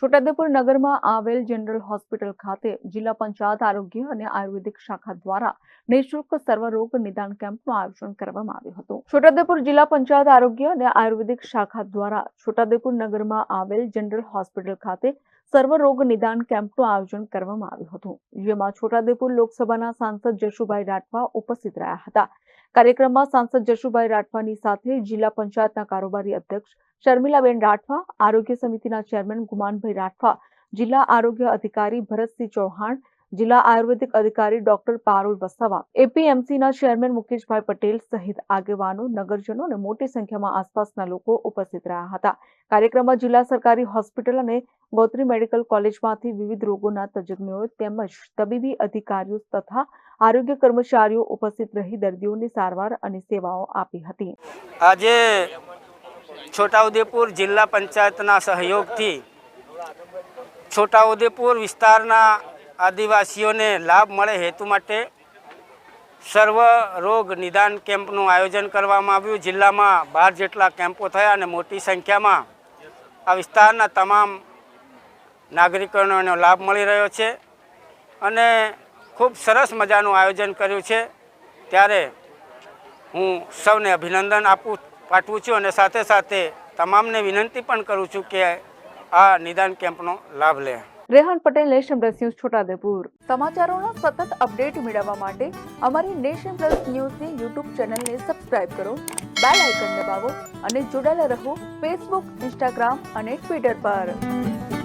છોટાઉદેપુર નગરમાં આવેલ general hospital ખાતે જિલ્લા પંચાયત આરોગ્ય અને આયુર્વેદિક શાખા દ્વારા નિઃશુલ્ક સર્વરોગ નિદાન કેમ્પનું આયોજન કરવામાં આવ્યું હતું. છોટાઉદેપુર જિલ્લા પંચાયત આરોગ્ય અને આયુર્વેદિક શાખા દ્વારા છોટાઉદેપુર નગરમાં આવેલ જનરલ હોસ્પિટલ ખાતે સર્વરોગ નિદાન કેમ્પનું આયોજન કરવામાં આવ્યું હતું, જેમાં છોટાઉદેપુર લોકસભાના સાંસદ જશુભાઈ રાઠવા ઉપસ્થિત રહ્યા હતા. કાર્યક્રમમાં સાંસદ જશુભાઈ રાઠવાની સાથે જિલ્લા પંચાયતના કારોબારી અધ્યક્ષ શર્મિલાબેન રાઠવા, આરોગ્ય સમિતિના ચેરમેન ગુમાનભાઈ રાઠવા, જિલ્લા આરોગ્ય અધિકારી ભરતસિંહ ચૌહાણ, જિલ્લા આયુર્વેદિક અધિકારી ડોક્ટર પારુલ વસાવા, એપીએમસીના ચેરમેન મુકેશભાઈ પટેલ સહિત આગેવાનો, નગરજનો અને મોટી સંખ્યામાં આસપાસના લોકો ઉપસ્થિત રહ્યા હતા. કાર્યક્રમમાં જિલ્લા સરકારી હોસ્પિટલ અને ગોત્રી મેડિકલ કોલેજમાંથી વિવિધ રોગોના તજજ્ઞો તેમજ તબીબી અધિકારીઓ તથા આરોગ્ય કર્મચારીઓ ઉપસ્થિત રહી દર્દીઓની સારવાર અને સેવાઓ આપી હતી. આજે છોટાઉદેપુર જિલ્લા પંચાયતના સહયોગથી છોટાઉદેપુર વિસ્તારના આદિવાસીઓને લાભ મળે હેતુ માટે સર્વ રોગ નિદાન કેમ્પનું આયોજન કરવામાં આવ્યું. જિલ્લામાં બાર જેટલા કેમ્પો થયા અને મોટી સંખ્યામાં આ વિસ્તારના તમામ નાગરિકોનો એનો લાભ મળી રહ્યો છે અને ખૂબ સરસ મજાનું આયોજન કર્યું છે. ત્યારે હું સૌને અભિનંદન આપું પાઠવું છું અને સાથે સાથે તમામને વિનંતી પણ કરું છું કે આ નિદાન કેમ્પનો લાભ લે. Rehan Patel nation plus news Chhotadepur સમાચારોના સતત અપડેટ મેળવવા માટે અમારી નેશન પ્લસ ન્યૂઝની યુટ્યુબ ચેનલને સબસ્ક્રાઇબ કરો, બેલ આઇકન દબાવો અને જોડાયેલા રહો ફેસબુક, ઇન્સ્ટાગ્રામ અને ટ્વિટર પર.